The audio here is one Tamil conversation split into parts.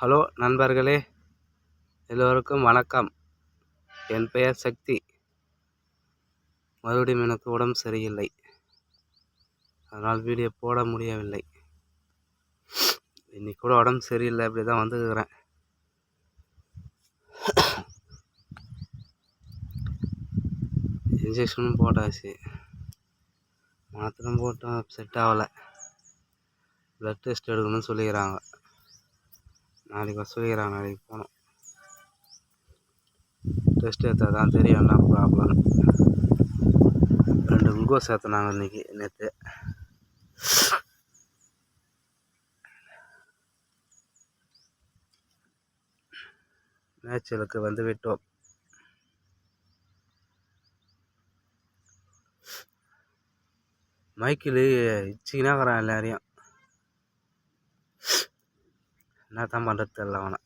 ஹலோ நண்பர்களே. எல்லோருக்கும் வணக்கம். என் பெயர் சக்தி. மறுபடியும் எனக்கு உடம்பு சரியில்லை. அதனால் வீடியோ போட முடியவில்லை. இன்னைக்கு கூட உடம்பு சரியில்லை அப்படி தான் வந்துருக்குறேன் இன்ஜெக்ஷனும் போட்டாச்சு. மாத்திரம் போட்டோம் செட் ஆகலை. ப்ளட் டெஸ்ட் எடுக்கணும்னு சொல்லிக்கிறாங்க. நாளைக்கு வர சொல்லிக்கிறாங்க நாளைக்கு போகணும். டெஸ்ட் எடுத்தால் தான் தெரியும் என்ன ப்ராப்ளம் ரெண்டு குளுக்கோஸ் ஏற்றினாங்க இன்னைக்கு நேற்று மேய்ச்சலுக்கு வந்து விட்டோம். மைக்கில் இச்சிக்கினாக்கிறான் எல்லாரையும். என்ன தான் பண்ணுறது தெரில அவனை.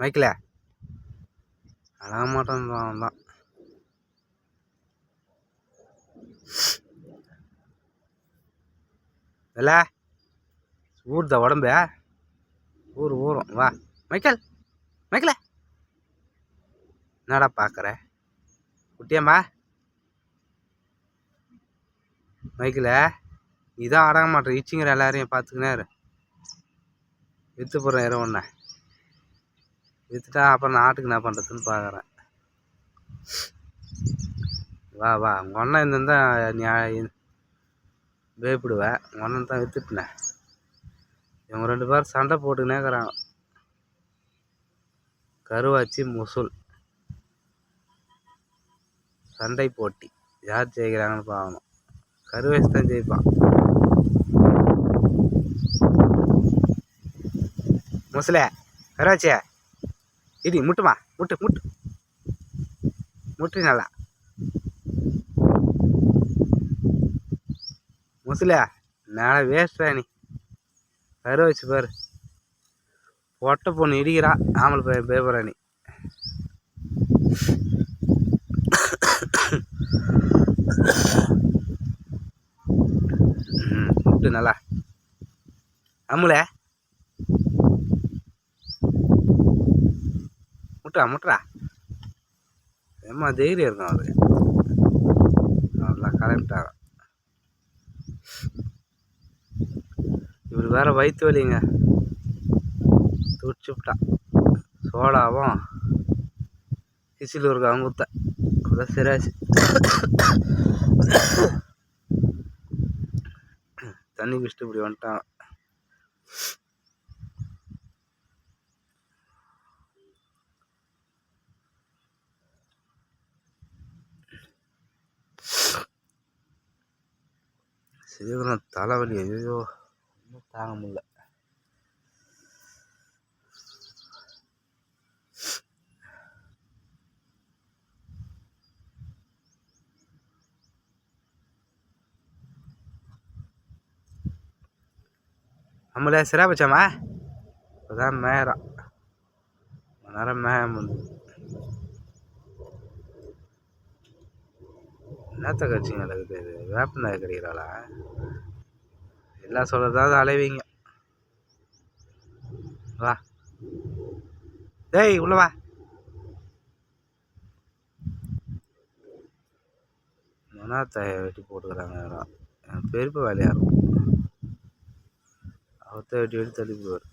மைக்கில் அழக மாட்டான் அவன் தான் இல்லை ஊறுதா உடம்பு. ஊர் ஊறும் வா. மைக்கேல். மைக்கேல. என்னடா பார்க்குற குட்டியம்மா. மைக்கில் இதான் அடங்க மாட்டேன். இச்சிங்கிற எல்லாரையும் பார்த்துக்கினாரு விற்று போகிறேன் இரவு ஒன்று விற்றுட்டா அப்புறம் நான் ஆட்டுக்கு என்ன பண்ணுறதுன்னு பார்க்குறேன் வா வா. உங்கள் அண்ணன் இருந்திருந்தா நீ பயப்படுவேன். உடனே தான் விற்றுட்டுனேன் இவங்க ரெண்டு பேரும் சண்டை போட்டுக்கினே கருவாச்சி முசுல். சண்டை போட்டி. யார் ஜெயிக்கிறாங்கன்னு பார்க்கணும். கருவாச்சி தான் ஜெயிப்பான். முசலே கருவாச்சியா. இடி முட்டுமா? முட்டு முட்டு. முட்டு நல்லா முசலியா மேலே வேஸ்ட்ரா நீ. கரு வச்சு பாரு. ஒட்டை பொண்ணு இடிக்கிறா. ஆம்பளை பையன் பேப்பரா நீ. முட்டு நல்லா. அம்முல முட்டா முட்டுறா. எம்மா தைரியம் இருக்கும் அவருக்கு நல்லா கிளம்பிட்டாங்க இது வேறு வயிற்று வலிங்க. துடிச்சு விட்டான் சோடாவும். கிசில் ஒரு அவங்க குத்த கூட சரியாச்சு. தண்ணி குடிச்சிட்டு இப்படி வந்துட்டான் சீக்கிரம் தலைவலி. ஐயோ தாங்க முடியல. நம்மளே சிறா பச்சாமா இப்போதான் மேயறான் நேரம் மேயம் வந்து என்னத்த கட்சிங்க நடக்குது இது வேப்பநாய் கிடைக்கிறாளா? எல்லாம் சொல்கிறதாவது அலைவீங்க. வா. டேய் உள்ள வா. மனாத்தாயை வெட்டி போட்டுக்கிறாங்க யாரும் என் பெருப்பு வேலையாக இருக்கும் அவத்த வெட்டி வெட்டி தள்ளி போடுவார்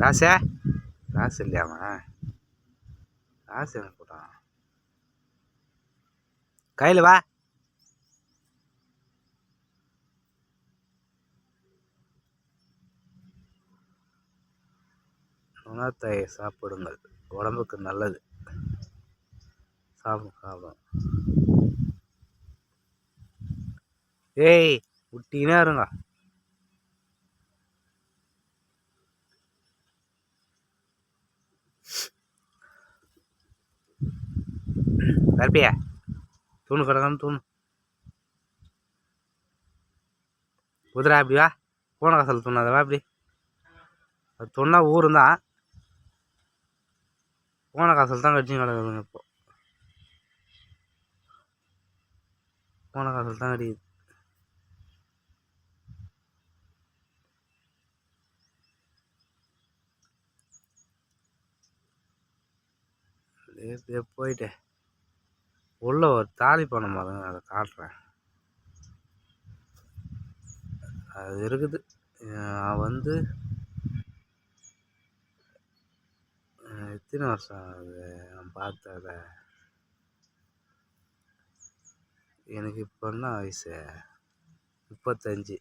காசே காசு இல்லையாமா காசு என்ன போட்டான்? கையில் வா. உணர்த்தையை சாப்பிடுங்கள். உடம்புக்கு நல்லது. சாப்பிடும் சாப்பிடும் ஏய் விட்டீங்கன்னா இருங்க. கருப்பியா தூணு கிடக்கான்னு தூணு. குதிரை அப்படி வா. பூனை காசல் துண்ணாத வா அப்படி அது தொன்னா ஊருந்தான் போன காசல் தான் கடிச்சு கிடக்குதுங்க இப்போ. போன காசல் தான் கடிக்குது அப்படியே போயிட்டேன் உள்ள ஒரு தாலி பண்ண மரம் அதை காட்டுறேன். அது இருக்குது. வந்து எத்தனை வருஷம் அது நான் பார்த்தத எனக்கு இப்போ என்ன வயசு? முப்பத்தஞ்சு.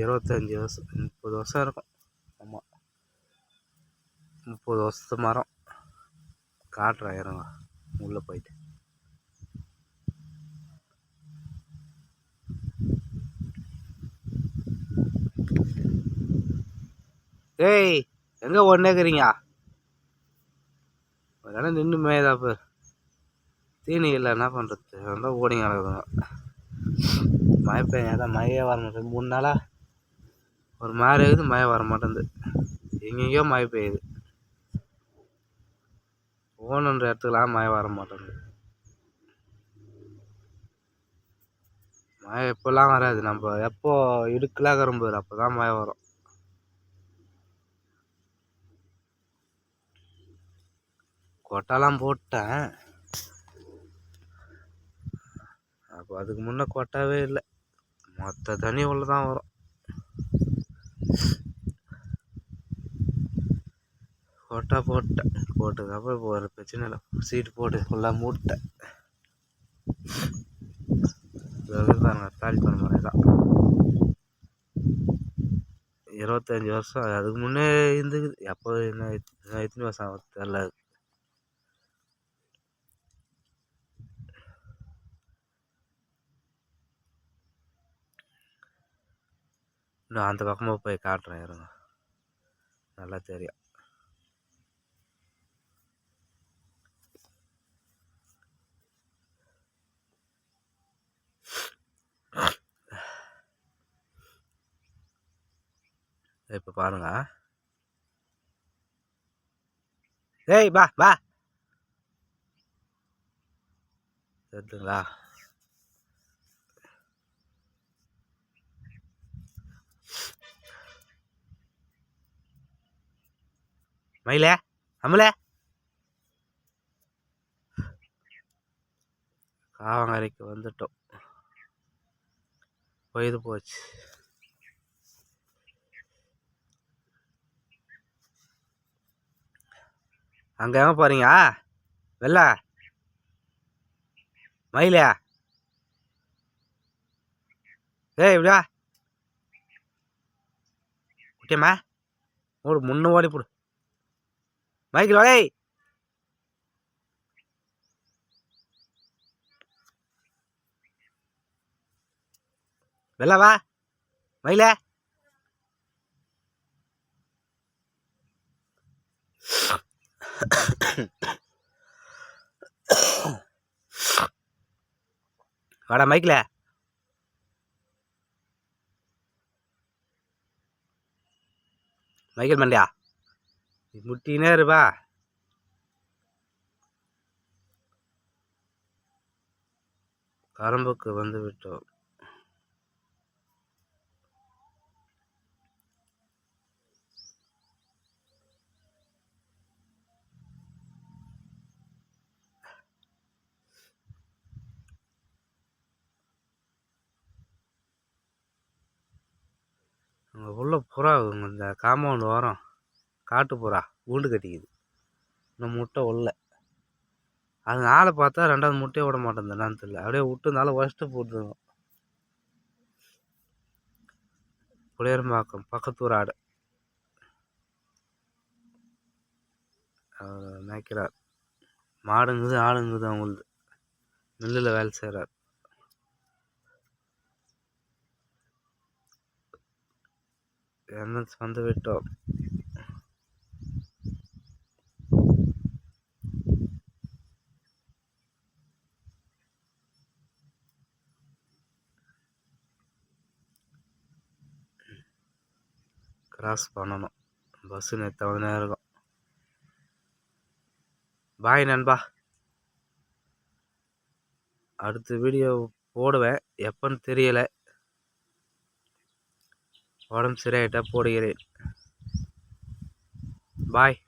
இருபத்தஞ்சி வருஷம் முப்பது வருஷம் இருக்கும். ஆமாம் முப்பது வருஷத்து மரம். காட்டுறேன் இருங்க. உள்ளே போயிட்டு. ஏய் எங்கே ஒன்றேக்கிறீங்க ஒரு இடம் நின்று பேர் தீனி இல்லை என்ன பண்ணுறது ரொம்ப ஓடி கிடக்குதுங்க மழை பெய்யாதான் மழையே வர மாட்டேங்குது? மூணு நாளாக ஒரு மாதிரி இருக்குது மழை வர மாட்டேங்குது. எங்கெங்கேயோ மழை பெய்யுது. போகணுன்ற இடத்துக்குலாம் மழை வர மாட்டேங்குது. மழை எப்போல்லாம் வராது நம்ம எப்போ இடுக்கலாக கரும்புற அப்போ தான் மழை வரும். கொட்டாலாம் போட்டேன். அப்போ அதுக்கு முன்னே கொட்டாவே இல்லை. மொத்த தண்ணி உள்ள தான் வரும். கொட்டா போட்டேன். போட்டதுக்கப்புறம் இப்போ ஒரு பிரச்சனை இல்லை. சீட்டு போட்டு ஃபுல்லாக மூட்டேன். இது பாருங்க தாலி பண்ண மாதிரி தான் இருபத்தஞ்சி வருஷம். அதுக்கு முன்னே இருந்துக்குது. எப்போ என்ன எத்தனை வருஷம் தெரில. இன்னும் அந்த பக்கமாக போய் காட்டுறேன் இருங்க. நல்லா தெரியும். இப்போ பாருங்க. ஏய் பா பா தெரியுதுங்களா மயிலே அமலே. காவங்கரைக்கு வந்துட்டோம். பொய்து போச்சு. அங்கே எங்கே போகிறீங்க வெள்ள. மயிலையா ஏய் இப்படியா? குட்டியம்மா ஓடு முன்ன ஓடி போடு. மைக்கில் வாடே வெள்ள வா மயிலே வாடா மைக்கில் மைக்கேல் மண்டியா முட்டினே இருப்பா கரம்புக்கு வந்து விட்டோம். அங்கே உள்ள புறா இந்த காம்பவுண்ட் ஓரம். காட்டு புறா கூண்டு கட்டிக்குது. இன்னும் முட்டை உள்ள அது நாளை பார்த்தா ரெண்டாவது முட்டையை விட மாட்டேன் என்னன்னு தெரியல. அப்படியே விட்டுனால ஒஸ்ட்டு போட்டுருங்க புளியரம்பாக்கம் பக்கத்தூர் ஆடு. அவர் மேய்க்கிறார் மாடுங்குது ஆடுங்குது அவங்களுது. மில்லில் வேலை செய்கிறார் எம்எஸ் வந்து விட்டோம். கிராஸ் பண்ணணும். பஸ்ஸு நிறுத்த வந்து இருக்கும்? பாய் நண்பா. அடுத்த வீடியோ போடுவேன். எப்போன்னு தெரியலை. உடம்பு சரியாயிட்டா போடுகிறேன். பாய்.